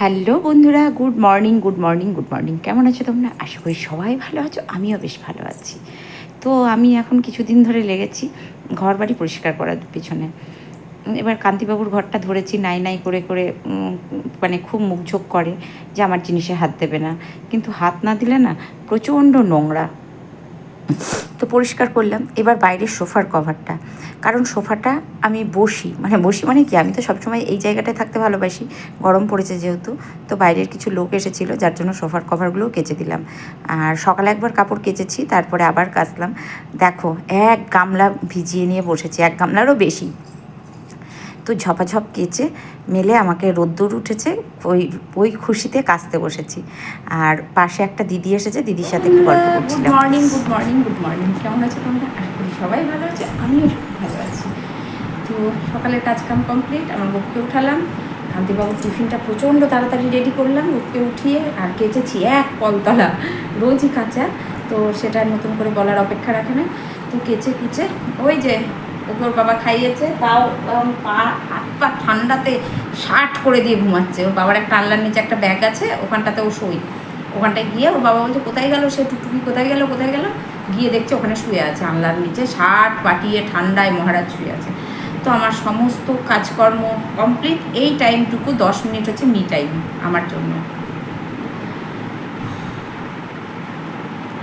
Hello বন্ধুরা, good morning good morning good morning. কেমন আছো তোমরা? আশা করি সবাই ভালো আছো, আমিও বেশ ভালো আছি। তো আমি এখন কিছুদিন ধরে লেগেছি ঘর বাড়ি পরিষ্কার করার পিছনে। এবার কান্তিবাবুর ঘরটা ধরেছি, নাই নাই করে করে মানে খুব মুখঝোঁক করে যে আমার জিনিসে হাত দেবে না। কিন্তু হাত না দিলে না প্রচণ্ড নোংরা। তো পরিষ্কার করলাম। এবার বাইরের সোফার কভারটা। কারণ সোফাটা আমি বসি। মানে বসি মানে কি? আমি তো সবসময় এই জায়গাটায় থাকতে ভালোবাসি। গরম পড়েছে যেহেতু। তো বাইরের কিছু লোক এসেছিল, যার জন্য সোফার কভারগুলোও কেচে দিলাম। আর সকালে একবার কাপড় কেচেছি, তারপরে আবার কাচলাম। দেখো, এক গামলা ভিজিয়ে নিয়ে বসেছি। এক গামলারও বেশি। তো ঝপাঝপ কেচে মেলে আমাকে রোদ্দুর উঠেছে ওই ওই খুশিতে কাচতে বসেছি। আর পাশে একটা দিদি এসেছে দিদির সাথে একটু গল্প করছিলাম। Good morning good morning good morning কেমন আছে তোমরা? সবাই ভালো আছে আমিও ভালো আছি। তো সকালের কাজ কাম কমপ্লিট আমার বুককে উঠালাম। কান্তিবাবুর টিফিনটা প্রচণ্ড তাড়াতাড়ি রেডি করলাম বুককে উঠিয়ে আর কেচেছি এক কলতলা রোজই কাঁচা। তো সেটা নতুন করে বলার অপেক্ষা রাখে না তো কেচে কুচে ওই যে ওপর বাবা খাইয়েছে, তাও পা, হাত পা ঠান্ডাতে শার্ট করে দিয়ে ঘুমাচ্ছে। ওর বাবার একটা আল্লার নিচে একটা ব্যাগ আছে, ওখানটাতে ও শোই ওখানটায় গিয়ে ওর বাবা বলছে, কোথায় গেল সে টুকটুকি? কোথায় গেল? কোথায় গেল? গিয়ে দেখছে ওখানে শুয়ে আছে আল্লার নিচে, শার্ট পাটিয়ে ঠান্ডায় মহারাজ শুয়ে আছে। তো আমার সমস্ত কাজকর্ম কমপ্লিট, এই টাইমটুকু দশ মিনিট হচ্ছে মি টাইম আমার জন্য।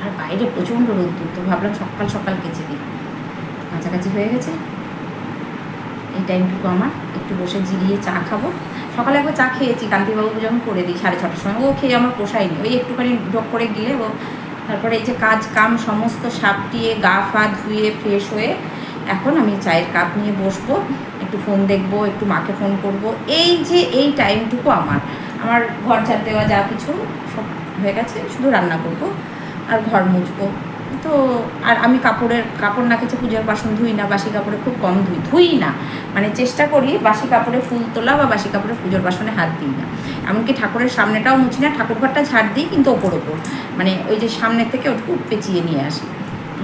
আর বাইরে প্রচণ্ড রোদ্দুর তো ভাবলাম সকাল সকাল কেচে দিই। কাছাকাছি হয়ে গেছে। এই টাইমটুকু আমার। একটু বসে জিরিয়ে চা খাব। সকালে একবার চা খেয়েছি। কান্তিবাবুকে যখন করে দিই সাড়ে ছটার সময়। ও খেয়ে আমার পোষায়নি। ওই একটুখানি ঢোক করে গিলে ও তারপরে এই যে কাজ কাম সমস্ত সাপটিয়ে গা ফা ধুয়ে ফ্রেশ হয়ে এখন আমি চায়ের কাপ নিয়ে বসবো। একটু ফোন দেখব, একটু মাকে ফোন করব। এই যে এই টাইমটুকু আমার। আমার ঘর ঝাড় দেওয়া যা কিছু সব হয়ে গেছে। শুধু রান্না করব আর ঘর মুছবো। তো আর আমি কাপড়ের, কাপড় না কেচে পুজোর বাসন ধুই না, বাসি কাপড়ে খুব কম ধুই ধুই না। মানে চেষ্টা করি বাসি কাপড়ে ফুল তোলা বা বাসি কাপড়ে পুজোর বাসনে হাত দিই না। এমনকি ঠাকুরের সামনেটাও মুছি না, ঠাকুর ঘরটা ঝাড় দিই কিন্তু ওপর ওপর। মানে ওই যে সামনের থেকে ওটুকু পেঁচিয়ে নিয়ে আসি।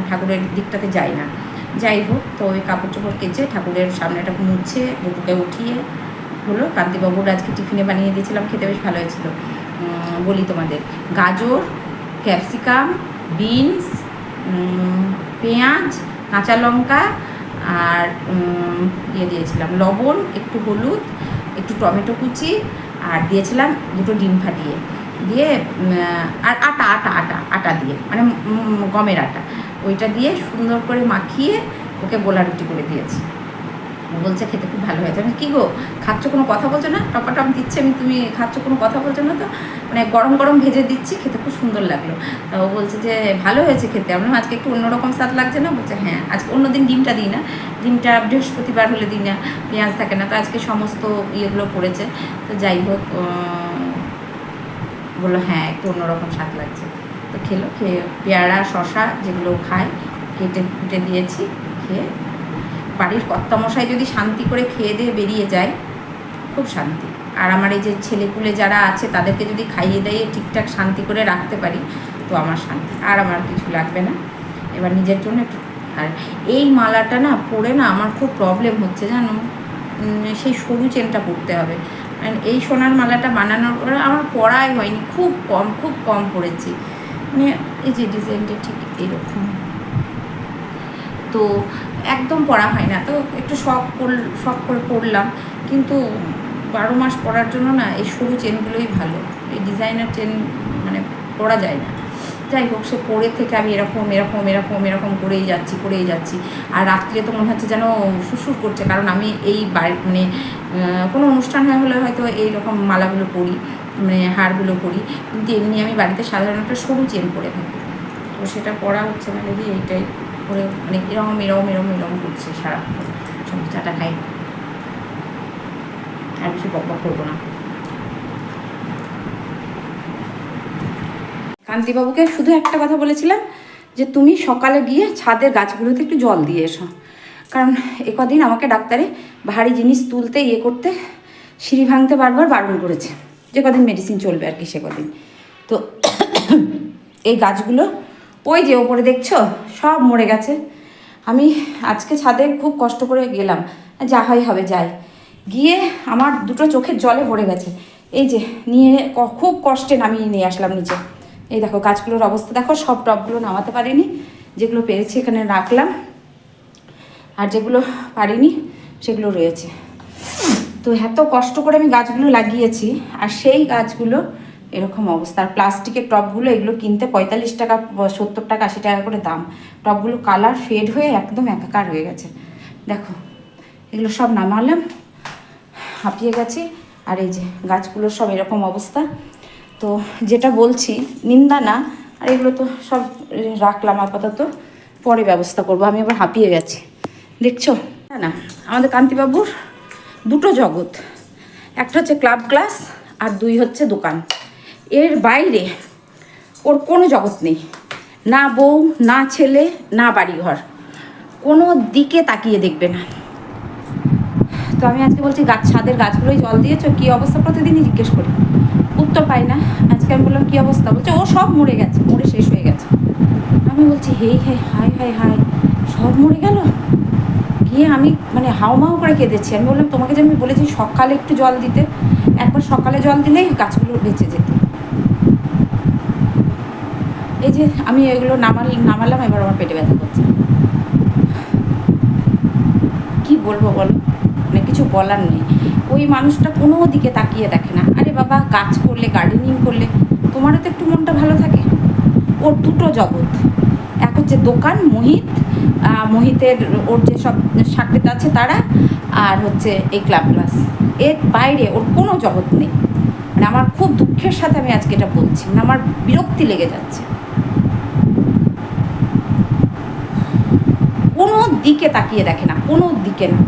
ঠাকুরের দিকটাতে যাই না। যাই হোক, তো ওই কাপড় চোপড় কেচে ঠাকুরের সামনেটা মুছে বুকুকে উঠিয়ে হলো। কান্তিবাবুর আজকে টিফিনে বানিয়ে দিয়েছিলাম, খেতে বেশ ভালো হয়েছিল বলি তোমাদের, গাজর, ক্যাপসিকাম, বিনস পেঁয়াজ, কাঁচা লঙ্কা আর ইয়ে দিয়েছিলাম লবণ, একটু হলুদ, একটু টমেটো কুচি আর দিয়েছিলাম দুটো ডিম ফাটিয়ে। দিয়ে আর আটা আটা আটা আটা দিয়ে মানে গমের আটা। ওইটা দিয়ে সুন্দর করে মাখিয়ে ওকে গোলা রুটি করে দিয়েছি। বলছে খেতে খুব ভালো হয়েছে। আমি কী গো, খাচ্ছ কোনো কথা বলছো না? টপা টপ দিচ্ছে, আমি তুমি খাচ্ছ কোনো কথা বলছো না তো? মানে গরম গরম ভেজে দিচ্ছি, খেতে খুব সুন্দর লাগল। তা ও বলছে যে, ভালো হয়েছে খেতে। আমি আজকে একটু অন্যরকম স্বাদ লাগছে না? বলছে হ্যাঁ আজকে অন্য দিন ডিমটা দিই না। ডিমটা বৃহস্পতিবার হলে দিই না, পেঁয়াজ থাকে না। তো আজকে সমস্ত ইয়েগুলো পড়েছে। তো যাই হোক বলল হ্যাঁ একটু অন্যরকম স্বাদ লাগছে। তো খেলো, খেয়ে পেয়ারা শশা যেগুলো খায়, কেটে, কুটে দিয়েছি, খেয়ে বাড়ির কর্তামশাই যদি শান্তি করে খেয়ে দিয়ে বেরিয়ে যায়, খুব শান্তি। আর আমার এই যে ছেলেপুলে যারা আছে, তাদেরকে যদি খাইয়ে দিয়ে ঠিকঠাক শান্তি করে রাখতে পারি, তো আমার শান্তি। আর আমার কিছু লাগবে না। এবার নিজের জন্য একটু আর এই মালাটা না পরে না আমার খুব প্রবলেম হচ্ছে জানো। সেই সরু চেনটা পরতে হবে। এই সোনার মালাটা বানানোর পরে আমার পড়াই হয়নি, খুব কম খুব কম পড়েছি মানে এই যে ডিজাইনটা ঠিক এরকম। তো একদম পড়া হয় না। তো একটু শখ করল, শখ করে পড়লাম। কিন্তু বারো মাস পরার জন্য না এই সরু চেনগুলোই ভালো। এই ডিজাইনার চেন মানে পরা যায় না। যাই হোক, সে পরে থেকে আমি এরকম এরকম এরকম এরকম করেই যাচ্ছি করেই যাচ্ছি। আর রাত্রে তো মনে হচ্ছে যেন সুসুর করছে। কারণ আমি এই বাড়ি মানে কোনো অনুষ্ঠান হয় হলে হয়তো এই রকম মালাগুলো পরি মানে হারগুলো পরি। কিন্তু এমনি আমি বাড়িতে সাধারণত সরু চেন পরে থাকি। তো সেটা পড়া হচ্ছে না, দেখি এইটাই। করে মানে এরকম এরকম এরকম এরকম করছে সারাক্ষণ। চাটা খাই। আর বেশি বক বক করব না। কান্তিবাবুকে শুধু একটা কথা বলেছিলাম যে, তুমি সকালে গিয়ে ছাদের গাছগুলোতে একটু জল দিয়ে এসো। কারণ এ কদিন আমাকে ডাক্তারে ভারী জিনিস তুলতে ইয়ে করতে, সিঁড়ি ভাঙতে বারবার বারণ করেছে। যে কদিন মেডিসিন চলবে আর কি সে কদিন। তো এই গাছগুলো ওই যে ওপরে দেখছ? সব মরে গেছে। আমি আজকে ছাদে খুব কষ্ট করে গেলাম। যা হয় হবে, যাই। গিয়ে আমার দুটো চোখের জলে ভরে গেছে। এই যে, নিয়ে খুব কষ্টে নামিয়ে নিয়ে আসলাম নিচে। এই দেখো, গাছগুলোর অবস্থা। দেখো, সব টবগুলো নামাতে পারিনি। যেগুলো পেরেছি এখানে রাখলাম। আর যেগুলো পারিনি, সেগুলো রয়েছে। তো এত কষ্ট করে আমি গাছগুলো লাগিয়েছি। আর সেই গাছগুলো এরকম অবস্থা। আর প্লাস্টিকের টবগুলো এগুলো কিনতে পঁয়তাল্লিশ টাকা, সত্তর টাকা, আশি টাকা করে দাম। টবগুলো কালার ফেড হয়ে একদম একাকার হয়ে গেছে। দেখো, এগুলো সব নামালাম, হাঁপিয়ে গেছি। আর এই যে গাছগুলো সব এরকম অবস্থা। তো যেটা বলছি, নিন্দা না, আর এগুলো তো সব রাখলাম আপাতত। পরে ব্যবস্থা করব, আমি আবার হাঁপিয়ে গেছি। দেখছ? না না, আমাদের কান্তিবাবুর দুটো জগৎ। একটা হচ্ছে ক্লাব ক্লাস, আর দুই হচ্ছে দোকান। এর বাইরে ওর কোনো জগৎ নেই। না বউ, না ছেলে, না বাড়িঘর। কোনো দিকে তাকিয়ে দেখবে না। তো আমি আজকে বলছি গাছ ছাদের গাছগুলোই জল দিয়েছ? কী অবস্থা প্রতিদিনই জিজ্ঞেস করি। উত্তর পাই না। আজকে আমি বললাম, কী অবস্থা? বলছে, ও সব মরে গেছে, মরে শেষ হয়ে গেছে। আমি বলছি hey hey hi hi hi সব মরে গেল? গিয়ে আমি মানে হাউমাউ করে কেঁদেছি। আমি বললাম, তোমাকে যে আমি বলেছি সকালে একটু জল দিতে, একবার সকালে জল দিলেই গাছগুলো বেঁচে যেত। এই যে আমি এগুলো নামাল, নামালাম, এবার আমার পেটে ব্যথা করছে। কি বলব বলো? মানে কিছু বলার নেই। ওই মানুষটা কোনো দিকে তাকিয়ে দেখে না। আরে বাবা, কাজ করলে গার্ডেনিং করলে, তোমারও তো একটু মনটা ভালো থাকে। ওর দুটো জগৎ। এক হচ্ছে দোকান, মোহিত মোহিতের ওর যে সব আছে তারা, আর হচ্ছে এই ক্লাব ক্লাস। এর বাইরে ওর কোনো জগৎ নেই। মানে আমার খুব দুঃখের সাথে আমি আজকে এটা বলছি। মানে আমার বিরক্তি লেগে যাচ্ছে কোনো দিকে তাকিয়ে দেখে না, কোনো দিকে না।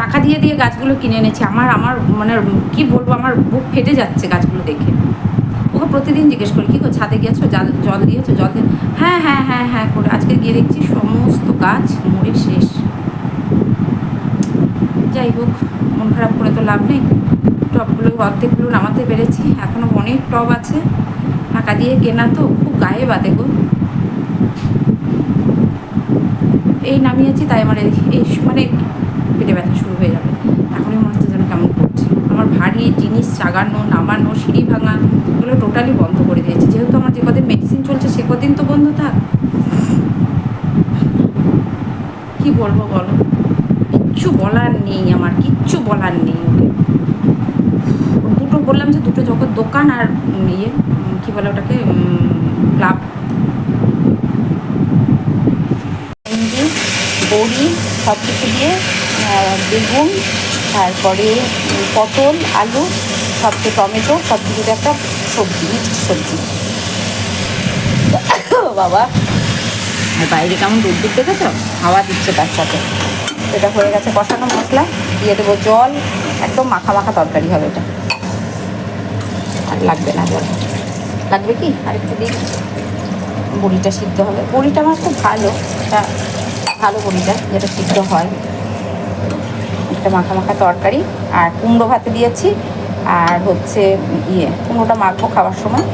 টাকা দিয়ে দিয়ে গাছগুলো কিনে এনেছি। আমার আমার মানে কি বলব, আমার বুক ফেটে যাচ্ছে গাছগুলো দেখে। ওকে প্রতিদিন জিজ্ঞেস করি, কী গো, ছাদে গিয়েছো? জল জল দিয়েছ? জল দিয়ে হ্যাঁ হ্যাঁ হ্যাঁ হ্যাঁ করে আজকে গিয়ে দেখছি সমস্ত গাছ মরে শেষ। যাই হোক, মন খারাপ করে তো লাভ নেই। টবগুলো অর্ধেকগুলো নামাতে পেরেছি। এখনও অনেক টব আছে। টাকা দিয়ে কেনা তো গায়ে বাদে গো এই নামিয়েছি তাই আমার এই মানে পেটে ব্যথা শুরু হয়ে যাবে। এখনই মনে হচ্ছে যেন কেমন করছে। আমার ভারী জিনিস চাগানো নামানো, সিঁড়ি ভাঙা, এগুলো টোটালি বন্ধ করে দিয়েছি। যেহেতু আমার যে কদিন মেডিসিন চলছে, সে কদিন তো বন্ধ থাক। কি বলব বলো? কিচ্ছু বলার নেই আমার, কিচ্ছু বলার নেই ওকে। দুটো বললাম যে দুটো যখন দোকান আর ইয়ে কী বলে ওটাকে ক্লাব। ভেন্ডি, বড়ি সব কিছু দিয়ে বেগুন, তারপরে পটল, আলু সব কিছু টমেটো সব কিছু দিয়ে একটা সবজি মিক্সড সবজি। বাবা বাইরে কেমন দুধ দুধ দেখেছ? হাওয়া দিচ্ছে তার সাথে। এটা হয়ে গেছে কষানো মশলা, দিয়ে দেবো জল, একদম মাখা মাখা তরকারি হবে এটা। আর লাগবে না জল। লাগবে কি? আর একটু দিই বড়িটা সিদ্ধ হবে। বড়িটা আমার খুব ভালো। একটা ভালো বড়িটা, যেটা সিদ্ধ হয়। একটা মাখা মাখা তরকারি আর কুমড়ো ভাতে দিয়েছি। আর হচ্ছে ইয়ে কুমড়োটা মাখবো খাওয়ার সময়।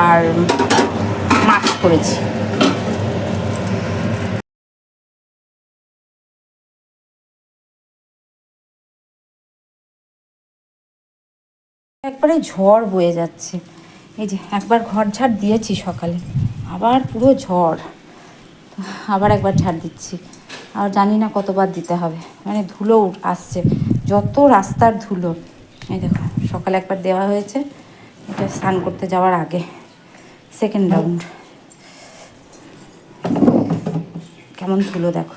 আর মাছ করেছি। একবারে ঝড় বয়ে যাচ্ছে। এই যে একবার ঘর ঝাড় দিয়েছি সকালে, আবার পুরো ঝড়। আবার একবার ঝাড় দিচ্ছি। আর জানি না কতবার দিতে হবে। মানে ধুলো আসছে, যত রাস্তার ধুলো। এই দেখো, সকালে একবার দেওয়া হয়েছে, এটা স্নান করতে যাওয়ার আগে। সেকেন্ড রাউন্ড কেমন ধুলো দেখো।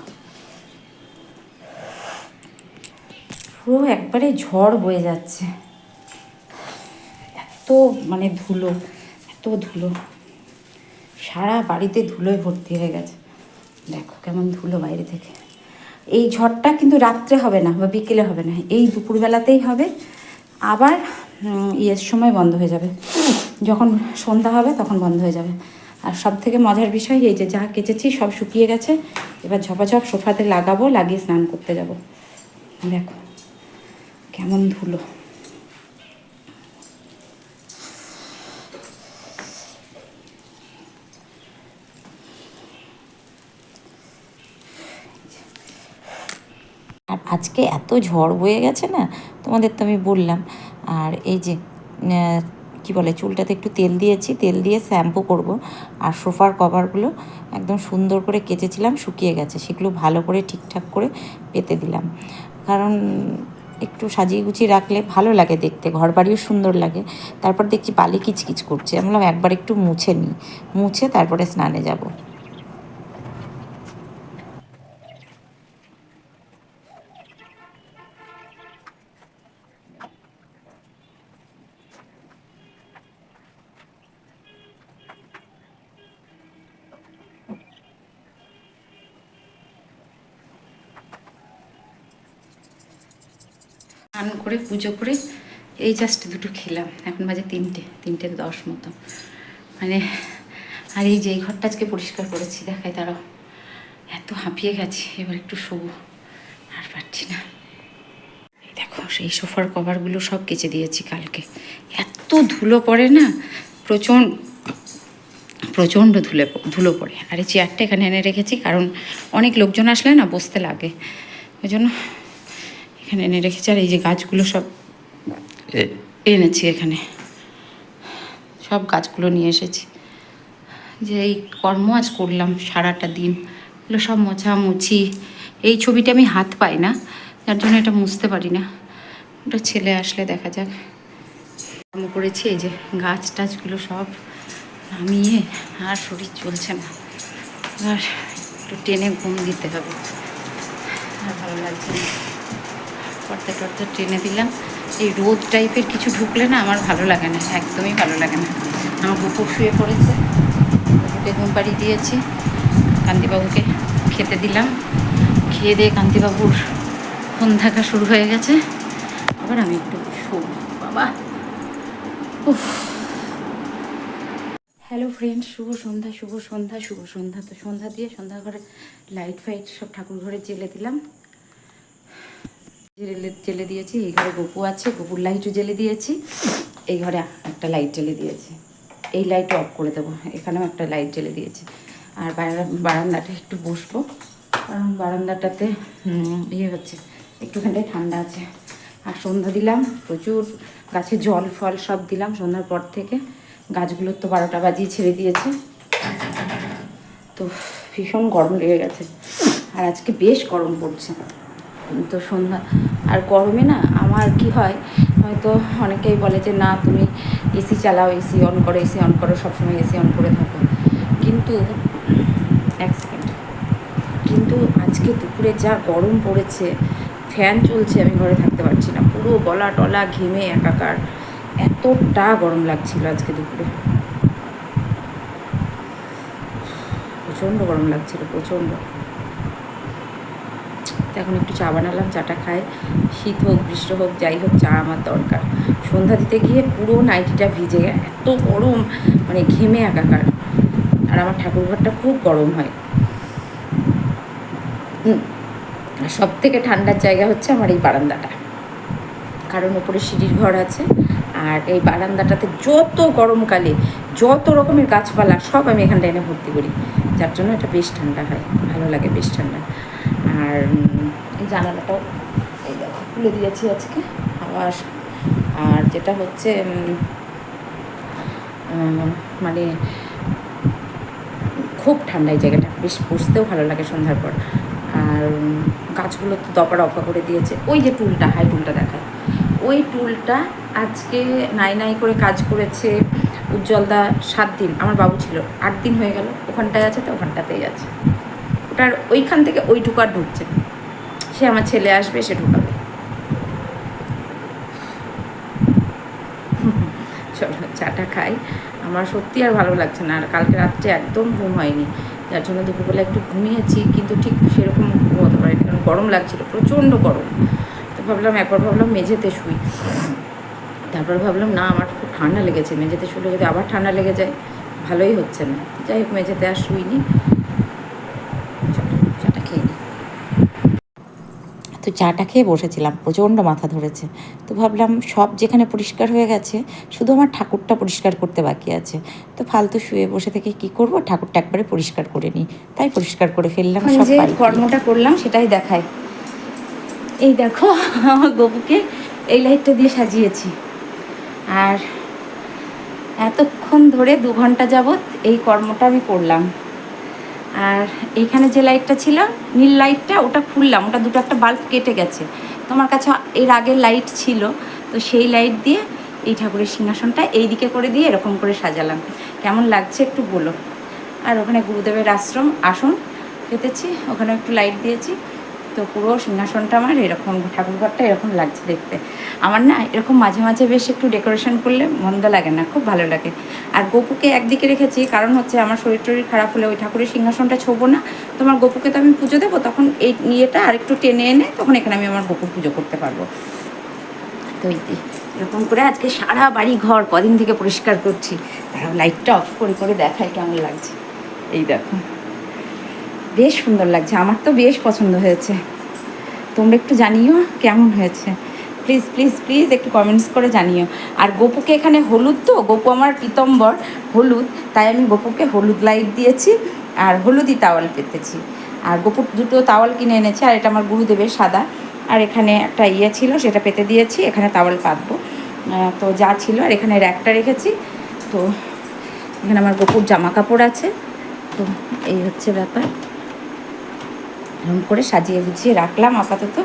পুরো একবারে ঝড় বয়ে যাচ্ছে। এত মানে ধুলো, এত ধুলো। সারা বাড়িতে ধুলোয় ভর্তি হয়ে গেছে। দেখো কেমন ধুলো বাইরে থেকে। এই ঝড়টা কিন্তু রাত্রে হবে না বা বিকেলে হবে না, এই দুপুরবেলাতেই হবে। আবার ইয়ের সময় বন্ধ হয়ে যাবে। যখন সন্ধ্যা হবে তখন বন্ধ হয়ে যাবে। আর সব থেকে মজার বিষয় এই যে যা কেচেছি সব শুকিয়ে গেছে। এবার ঝপাঝপ সোফাতে লাগাবো, লাগিয়ে স্নান করতে যাব। দেখো, কেমন ধুলো। আজকে এত ঝড় বয়ে গেছে না, তোমাদের তো আমি বললাম। আর এই যে কি বলে, চুলটাতে একটু তেল দিয়েছি, তেল দিয়ে শ্যাম্পু করব। আর সোফার কভারগুলো একদম সুন্দর করে কেচেছিলাম, শুকিয়ে গেছে। সেগুলো ভালো করে ঠিকঠাক করে পেতে দিলাম। কারণ একটু সাজিয়ে গুছিয়ে রাখলে ভালো লাগে দেখতে ঘর বাড়িও সুন্দর লাগে। তারপর দেখছি বালি কিচকিচ করছে। আমি একবার একটু মুছে নিই মুছে তারপরে স্নানে যাব। স্নান করে, পুজো করে এই জাস্ট দুটো খেলাম। এখন বাজে তিনটে তিনটে দশ মতো। মানে আর এই যে এই ঘরটা আজকে পরিষ্কার করেছি দেখায় তারাও এত হাঁপিয়ে গেছি, এবার একটু শোবো। আর পারছি না। দেখো, সেই সোফার কভারগুলো সব কেচে দিয়েছি কালকে। এত ধুলো পড়ে না প্রচণ্ড প্রচণ্ড ধুলে, ধুলো পড়ে। আর এই চেয়ারটা এখানে এনে রেখেছি, কারণ অনেক লোকজন আসলে না বসতে লাগে। ওই জন্য এখানে এনে রেখেছি আর এই যে গাছগুলো সব এনেছি এখানে। সব গাছগুলো নিয়ে এসেছি। যে এই কর্ম আজ করলাম সারাটা দিন। এগুলো সব মোছামুছি। এই ছবিটা আমি হাত পাই না যার জন্য এটা মুছতে পারি না। ওটা ছেলে আসলে দেখা যাক। কর্ম করেছি এই যে গাছ টাছগুলো সব নামিয়ে আর শরীর চলছে না। আর একটু টেনে ঘুম দিতে হবে। আর ভালো লাগছে না। পর্দা টর্দা টেনে দিলাম। এই রোদ টাইপের কিছু ঢুকলে না আমার ভালো লাগে না, একদমই ভালো লাগে না। আমার কুকুর শুয়ে পড়েছে কুকুরকে ঘুম পাড়িয়ে দিয়েছি কান্তিবাবুকে খেতে দিলাম। খেয়ে দিয়ে কান্তিবাবুর ফোন থাকা শুরু হয়ে গেছে। আবার আমি একটু শোব, বাবা। হ্যালো ফ্রেন্ডস শুভ সন্ধ্যা শুভ সন্ধ্যা শুভ সন্ধ্যা। তো সন্ধ্যা দিয়ে সন্ধ্যা ঘরে লাইট ফাইট সব ঠাকুর ঘরে জেলে দিলাম। জেলে দিয়েছি, এই ঘরে গপু আছে, গপুর লাইটও জেলে দিয়েছি, এই ঘরে একটা লাইট জেলে দিয়েছি। এই লাইটও অফ করে দেবো, এখানেও একটা লাইট জেলে দিয়েছি। আর বারা- বারান্দাটা একটু বসবো, কারণ বারান্দাটাতে ইয়ে হচ্ছে একটুখানটাই ঠান্ডা আছে। আর সন্ধ্যা দিলাম, প্রচুর গাছে জল ফল সব দিলাম, সন্ধ্যার পর থেকে গাছগুলোর তো বারোটা বাজিয়ে ছেড়ে দিয়েছে। তো ভীষণ গরম লেগে গেছে। আর আজকে বেশ গরম পড়ছে। তো সন্ধ্যা, আর গরমে না আমার কি হয়, হয়তো অনেকেই বলে যে না তুমি এসি চালাও, এসি অন করো, এসি অন করো, সবসময় এসি অন করে থাকো। কিন্তু, এক সেকেন্ড কিন্তু আজকে দুপুরে যা গরম পড়েছে ফ্যান চলছে, আমি ঘরে থাকতে পারছি না। পুরো গলা টলা ঘেমে একাকার। এতটা গরম লাগছিল আজকে দুপুরে। প্রচণ্ড গরম লাগছিল, প্রচণ্ড। এখন একটু চা বানালাম, চাটা খাই। শীত হোক, গ্রীষ্ম হোক, যাই হোক, চা আমার দরকার। সন্ধ্যা দিতে গিয়ে পুরো নাইটিটা ভিজে এত গরম মানে ঘেমে একাকার। আর আমার ঠাকুরঘরটা খুব গরম হয়। সব থেকে ঠান্ডার জায়গা হচ্ছে আমার এই বারান্দাটা। কারণ ওপরে সিঁড়ির ঘর আছে, আর এই বারান্দাটাতে যত গরমকালে যত রকমের গাছপালা, সব আমি এখানটা এনে ভর্তি করি। যার জন্য এটা বেশ ঠান্ডা হয়, ভালো লাগে বেশ ঠান্ডা। আর এই জানালাটাও এই দেখো, খুলে দিয়েছি আজকে আবার। আর যেটা হচ্ছে মানে খুব ঠান্ডা এই জায়গাটা, বেশ বসতেও ভালো লাগে সন্ধ্যার পর। আর গাছগুলো তো দপা রফা করে দিয়েছে। ওই যে টুলটা, হাই টুলটা দেখায় ওই টুলটা আজকে নাই নাই করে কাজ করেছে উজ্জ্বলদা সাত দিন। আমার বাবু ছিল, আট দিন হয়ে গেল, ওখানটায় আছে তো ওখানটাতেই আছে। ওটার ওইখান থেকে ওইটুকু আর ঢুকছে। সে আমার ছেলে আসবে, সে ঢুকাবে। চলো, চাটা খাই। আমার সত্যি আর ভালো লাগছে না, আর কালকে রাত্রে একদম ঘুম হয়নি। যার জন্য দুপুরবেলা একটু ঘুমিয়েছি, কিন্তু ঠিক সেরকম ঘুমোতে পারিনি, কারণ গরম লাগছিল, প্রচণ্ড গরম। তো ভাবলাম, একবার ভাবলাম মেঝেতে শুই। তারপর ভাবলাম, না, আমার খুব ঠান্ডা লেগেছে, মেঝেতে শুলে যদি আবার ঠান্ডা লেগে যায়, ভালোই হচ্ছে না। যাই হোক, মেঝেতে আর শুইনি চলো চাটা খেয়ে নিই তো চাটা খেয়ে বসেছিলাম প্রচণ্ড মাথা ধরেছে। তো ভাবলাম সব যেখানে পরিষ্কার হয়ে গেছে শুধু আমার ঠাকুরটা পরিষ্কার করতে বাকি আছে। তো ফালতু শুয়ে বসে থেকে কি করব? ঠাকুরটা একবারে পরিষ্কার করে নিই। তাই পরিষ্কার করে ফেললাম সব যে কর্মটা করলাম সেটাই দেখায়। এই দেখো আমার গবুকে এই লাইটটা দিয়ে সাজিয়েছি। আর এতক্ষণ ধরে দু ঘণ্টা যাবৎ এই কর্মটা আমি করলাম। আর এইখানে যে লাইটটা ছিল, নীল লাইটটা ওটা খুললাম, ওটা দুটো একটা বাল্ব কেটে গেছে। তোমার কাছে এর আগের লাইট ছিল, তো সেই লাইট দিয়ে এই ঠাকুরের সিংহাসনটা এই দিকে করে দিয়ে এরকম করে সাজালাম। কেমন লাগছে একটু বলো। আর ওখানে গুরুদেবের আশ্রম, আসন পেতেছি ওখানে একটু লাইট দিয়েছি। তো পুরো সিংহাসনটা আমার এরকম, ঠাকুরঘরটা এরকম লাগছে দেখতে। আমার না এরকম মাঝে মাঝে বেশ একটু ডেকোরেশন করলে মন্দ লাগে না, খুব ভালো লাগে। আর গপুকে একদিকে রেখেছি, কারণ হচ্ছে আমার শরীর টরীর খারাপ হলে ওই ঠাকুরের সিংহাসনটা ছোবো না। তোমার গপুকে তো আমি পুজো দেবো, তখন এই ইয়েটা আরেকটু টেনে এনে তখন এখানে আমি আমার গপুর পুজো করতে পারব। তো এই এরকম করে আজকে সারা বাড়ি ঘর কদিন থেকে পরিষ্কার করছি। তারাও লাইটটা অফ করে করে দেখায় কেমন লাগছে। এই দেখো। বেশ সুন্দর লাগছে। আমার তো বেশ পছন্দ হয়েছে। তোমরা একটু জানিও কেমন হয়েছে। প্লিজ প্লিজ প্লিজ একটু কমেন্টস করে জানিও। আর গোপুকে এখানে হলুদ তো? গোপু আমার পিতম্বর, হলুদ। তাই আমি গোপুকে হলুদ লাইট দিয়েছি আর হলুদই তাওয়াল পেতেছি। আর গোপুর দুটো তাওয়াল কিনে এনেছে আর এটা আমার গুরুদেবের সাদা। আর এখানে একটা ইয়ে ছিল, সেটা পেতে দিয়েছি। এখানে তাওয়াল পাতবো। তো যা ছিল আর এখানে র্যাকটা রেখেছি। তো এখানে আমার গোপুর জামা কাপড় আছে। তো এই হচ্ছে ব্যাপার। এরকম করে সাজিয়ে গুছিয়ে রাখলাম আপাতত।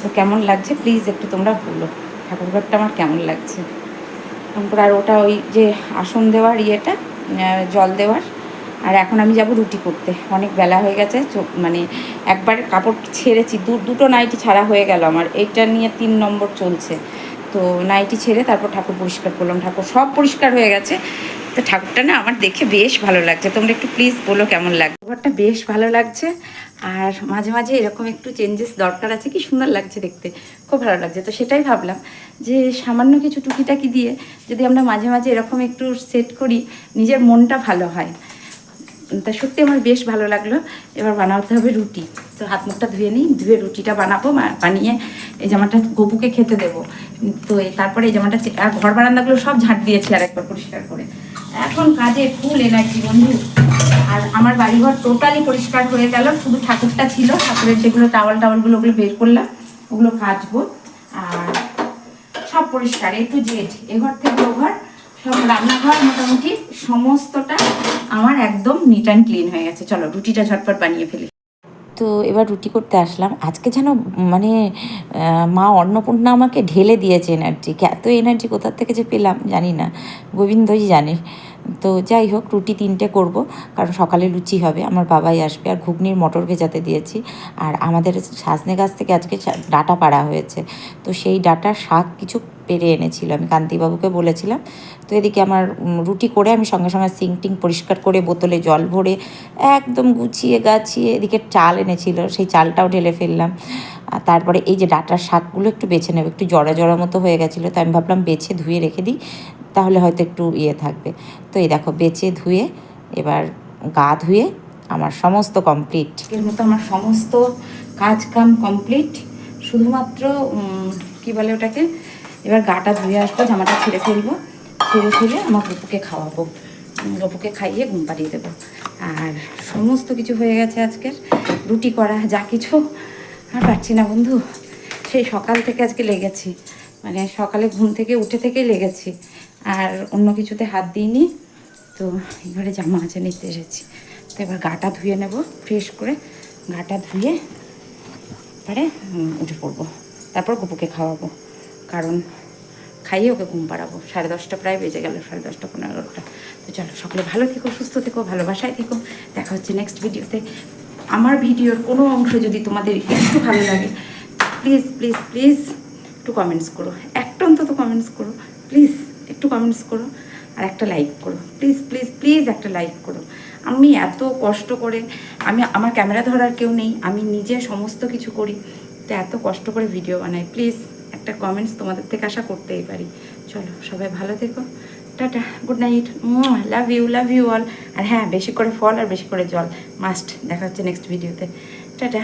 তো কেমন লাগছে? প্লিজ একটু তোমরা বলো। ঠাকুরঘরটা আমার কেমন লাগছে? করে আর ওটা ওই যে আসন দেওয়ার ইয়েটা জল দেওয়ার। আর এখন আমি যাব রুটি করতে। অনেক বেলা হয়ে গেছে মানে একবার কাপড় ছেড়েছি। দু দুটো নাইটি ছাড়া হয়ে গেল আমার। এইটা নিয়ে তিন নম্বর চলছে। তো নাইটি ছেড়ে তারপর ঠাকুর পরিষ্কার করলাম। ঠাকুর সব পরিষ্কার হয়ে গেছে। তো ঠাকুরটা না আমার দেখে বেশ ভালো লাগছে। তোমরা একটু প্লিজ বলো কেমন লাগছে? ঘরটা বেশ ভালো লাগছে। আর মাঝে মাঝে এরকম একটু চেঞ্জেস দরকার আছে কি? সুন্দর লাগছে দেখতে। খুব ভালো লাগছে। তো সেটাই ভাবলাম যে সামান্য কিছু টুকিটাকি দিয়ে যদি আমরা মাঝে মাঝে এরকম একটু সেট করি, নিজের মনটা ভালো হয়। তা সত্যি আমার বেশ ভালো লাগল। এবার বানাতে হবে রুটি। তো হাত মুখটা ধুয়ে নিই, ধুয়ে রুটিটা বানাবো বানিয়ে এই জামাটা গপুকে খেতে দেবো। তো এই তারপরে এই জামাটা ঘর বারান্দাগুলো সব ঝাঁট দিয়েছি আর একবার পরিষ্কার করে। এখন কাজে ফুল এনার্জি বন্ধু। আর আমার বাড়িঘর টোটালি পরিষ্কার হয়ে গেল। শুধু ঠাকুরটা ছিল, ঠাকুরের যেগুলো টাওয়াল টাওয়ালগুলো ওগুলো বের করলাম, ওগুলো কাচবো আর সব পরিষ্কার এ টু জেড এ ঘর থেকে ও ঘর, সব রান্নাঘর মোটামুটি সমস্তটা আমার একদম নিট অ্যান্ড ক্লিন হয়ে গেছে। চলো, রুটিটা ঝটপট বানিয়ে ফেলি। তো এবার রুটি করতে আসলাম। আজকে যেন মানে মা অন্নপূর্ণা আমাকে ঢেলে দিয়েছে এনার্জি এত এনার্জি কোথার থেকে যে পেলাম জানি না। গোবিন্দই জানে। তো যাই হোক, রুটি তিনটে করব, কারণ সকালে লুচি হবে। আমার বাবাই আসবে, আর ঘুগনির মটর ভেজাতে দিয়েছি। আর আমাদের সাজনে গাছ থেকে আজকে ডাটা পাড়া হয়েছে। তো সেই ডাটার শাক কিছু পেরে এনেছিল। আমি কান্তিবাবুকে বলেছিলাম, তো এদিকে আমার রুটি করে আমি সঙ্গে সঙ্গে সিং টিং পরিষ্কার করে বোতলে জল ভরে একদম গুছিয়ে গাছিয়ে এদিকে চাল এনেছিল, সেই চালটাও ঢেলে ফেললাম। আর তারপরে এই যে ডাটার শাকগুলো একটু বেছে নেব, একটু জড়া জড়া মতো হয়ে গেছিল তো আমি ভাবলাম বেছে ধুয়ে রেখে দিই, তাহলে হয়তো একটু ইয়ে থাকবে। তো এই দেখো, বেছে ধুয়ে এবার গা ধুয়ে আমার সমস্ত কমপ্লিট। এর মতো আমার সমস্ত কাজ কাম কমপ্লিট। শুধুমাত্র কি বলে ওটাকে? এবার গাটা ধুয়ে আসব, জামাটা ছেড়ে ফেলব, ছেড়ে ফেলে আমার গপুকে খাওয়াবো। গপুকে খাইয়ে ঘুম পাড়িয়ে দেবো। আর সমস্ত কিছু হয়ে গেছে আজকের। রুটি করা যা কিছু। আর পারছি না বন্ধু, সেই সকাল থেকে আজকে লেগেছি। মানে সকালে ঘুম থেকে, উঠে থেকেই লেগেছি। আর অন্য কিছুতে হাত দিইনি। তো এবারে জামা আছে নিতে এসেছি। তো এবার গাটা ধুয়ে নেব ফ্রেশ করে। গাটা ধুয়ে পরে উঠে পড়ব। তারপর গপুকে খাওয়াবো। কারণ খাইয়ে ওকে ঘুম পাড়াবো। সাড়ে দশটা প্রায় বেজে গেল, সাড়ে দশটা পনেরো এগারোটা তো চলো, সকলে ভালো থেকো, সুস্থ থেকো, ভালোবাসায় থেকো। দেখা হচ্ছে নেক্সট ভিডিওতে আমার ভিডিওর কোনো অংশ যদি তোমাদের একটু ভালো লাগে প্লিজ প্লিজ প্লিজ একটু কমেন্টস করো। একটা অন্তত কমেন্টস করো প্লিজ একটু কমেন্টস করো, আর একটা লাইক করো। প্লিজ প্লিজ প্লিজ একটা লাইক করো। আমি এত কষ্ট করে, আমি, আমার ক্যামেরা ধরার কেউ নেই, আমি নিজে সমস্ত কিছু করি, তো এত কষ্ট করে ভিডিও বানাই। প্লিজ একটা কমেন্টস তোমাদের থেকে আশা করতেই পারি। চলো, সবাই ভালো থেকো। Tata good night love you love you all আর হ্যাঁ বেশি করে ফল আর বেশি করে জল। মাস্ট দেখা হচ্ছে নেক্সট ভিডিওতে টাটা।